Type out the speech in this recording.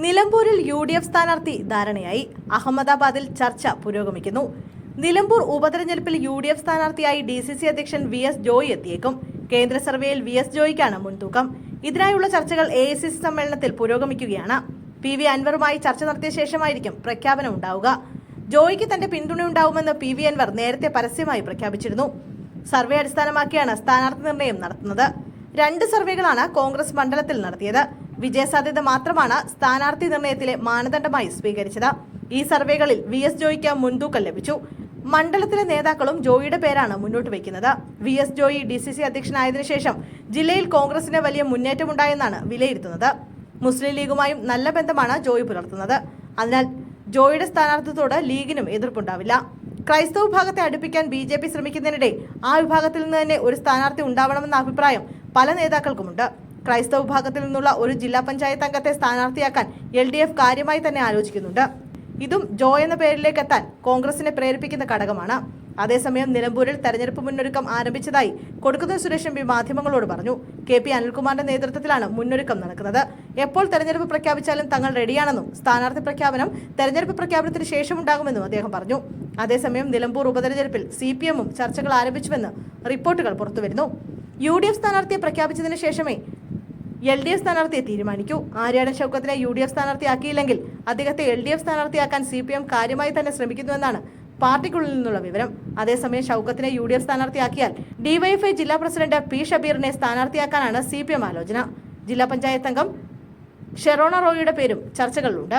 നിലമ്പൂരിൽ U D F സ്ഥാനാർത്ഥി ധാരണയായി. അഹമ്മദാബാദിൽ ചർച്ച പുരോഗമിക്കുന്നു. നിലമ്പൂർ ഉപതെരഞ്ഞെടുപ്പിൽ യു ഡി എഫ് സ്ഥാനാർത്ഥിയായി ഡി സി സി അധ്യക്ഷൻ വി എസ് ജോയി എത്തിയേക്കും. കേന്ദ്ര സർവേയിൽ വി എസ് ജോയിക്കാണ് മുൻതൂക്കം. ഇതിനായുള്ള ചർച്ചകൾ എ ഐ സി സി സമ്മേളനത്തിൽ പുരോഗമിക്കുകയാണ്. പി വി അൻവറുമായി ചർച്ച നടത്തിയ ശേഷമായിരിക്കും പ്രഖ്യാപനം ഉണ്ടാവുക. ജോയിക്ക് തന്റെ പിന്തുണയുണ്ടാവുമെന്ന് പി വി അൻവർ നേരത്തെ പരസ്യമായി പ്രഖ്യാപിച്ചിരുന്നു. സർവേ അടിസ്ഥാനമാക്കിയാണ് സ്ഥാനാർത്ഥി നിർണയം നടത്തുന്നത്. രണ്ട് സർവേകളാണ് കോൺഗ്രസ് മണ്ഡലത്തിൽ നടത്തിയത്. വിജയസാധ്യത മാത്രമാണ് സ്ഥാനാർത്ഥി നിർണയത്തിലെ മാനദണ്ഡമായി സ്വീകരിച്ചത്. ഈ സർവേകളിൽ വി എസ് ജോയിക്ക് മുൻതൂക്കം ലഭിച്ചു. മണ്ഡലത്തിലെ നേതാക്കളും ജോയിയുടെ പേരാണ് മുന്നോട്ട് വയ്ക്കുന്നത്. V S Joy D C C അധ്യക്ഷനായതിനു ശേഷം ജില്ലയിൽ കോൺഗ്രസിന് വലിയ മുന്നേറ്റമുണ്ടായെന്നാണ് വിലയിരുത്തുന്നത്. മുസ്ലിം ലീഗുമായും നല്ല ബന്ധമാണ് ജോയി പുലർത്തുന്നത്. അതിനാൽ ജോയിയുടെ സ്ഥാനാർത്ഥിത്വത്തോട് ലീഗിനും എതിർപ്പുണ്ടാവില്ല. ക്രൈസ്തവ വിഭാഗത്തെ അടുപ്പിക്കാൻ ബി ജെ പി ശ്രമിക്കുന്നതിനിടെ ആ വിഭാഗത്തിൽ നിന്ന് തന്നെ ഒരു സ്ഥാനാർത്ഥി ഉണ്ടാവണമെന്ന അഭിപ്രായം പല നേതാക്കൾക്കുമുണ്ട്. ക്രൈസ്തവ വിഭാഗത്തിൽ നിന്നുള്ള ഒരു ജില്ലാ പഞ്ചായത്ത് അംഗത്തെ സ്ഥാനാർത്ഥിയാക്കാൻ എൽ ഡി എഫ് കാര്യമായി തന്നെ ആലോചിക്കുന്നുണ്ട്. ഇതും ജോ എന്ന പേരിലേക്ക് എത്താൻ കോൺഗ്രസിനെ പ്രേരിപ്പിക്കുന്ന ഘടകമാണ്. അതേസമയം നിലമ്പൂരിൽ തെരഞ്ഞെടുപ്പ് മുന്നൊരുക്കം ആരംഭിച്ചതായി കൊടുക്കുന്ന സുരേഷ് എം പി മാധ്യമങ്ങളോട് പറഞ്ഞു. കെ പി അനിൽകുമാറിന്റെ നേതൃത്വത്തിലാണ് മുന്നൊരുക്കം നടക്കുന്നത്. എപ്പോൾ തെരഞ്ഞെടുപ്പ് പ്രഖ്യാപിച്ചാലും തങ്ങൾ റെഡിയാണെന്നും സ്ഥാനാർത്ഥി പ്രഖ്യാപനം തെരഞ്ഞെടുപ്പ് പ്രഖ്യാപനത്തിന് ശേഷം ഉണ്ടാകുമെന്നും അദ്ദേഹം പറഞ്ഞു. അതേസമയം നിലമ്പൂർ ഉപതെരഞ്ഞെടുപ്പിൽ സി പി എമ്മും ചർച്ചകൾ ആരംഭിച്ചുവെന്ന് റിപ്പോർട്ടുകൾ പുറത്തുവരുന്നു. യു ഡി എഫ് സ്ഥാനാർത്ഥിയെ പ്രഖ്യാപിച്ചതിന് ശേഷമേ എൽ ഡി എഫ് സ്ഥാനാർത്ഥിയെ തീരുമാനിക്കൂ. ആര്യാടൻ ഷൗക്കത്തിനെ യു ഡി എഫ് സ്ഥാനാർത്ഥിയാക്കിയില്ലെങ്കിൽ അദ്ദേഹത്തെ എൽ ഡി എഫ് സ്ഥാനാർത്ഥിയാക്കാൻ സി പി എം കാര്യമായി തന്നെ ശ്രമിക്കുന്നുവെന്നാണ് പാർട്ടിക്കുള്ളിൽ നിന്നുള്ള വിവരം. അതേസമയം ഷൗക്കത്തിനെ യു ഡി എഫ് സ്ഥാനാർത്ഥിയാക്കിയാൽ ഡിവൈഎഫ്ഐ ജില്ലാ പ്രസിഡന്റ് പി ഷബീറിനെ സ്ഥാനാർത്ഥിയാക്കാനാണ് സി പി എം ആലോചന. ജില്ലാ പഞ്ചായത്ത് അംഗം ഷെറോണ റോയിയുടെ പേരും ചർച്ചകളിലുണ്ട്.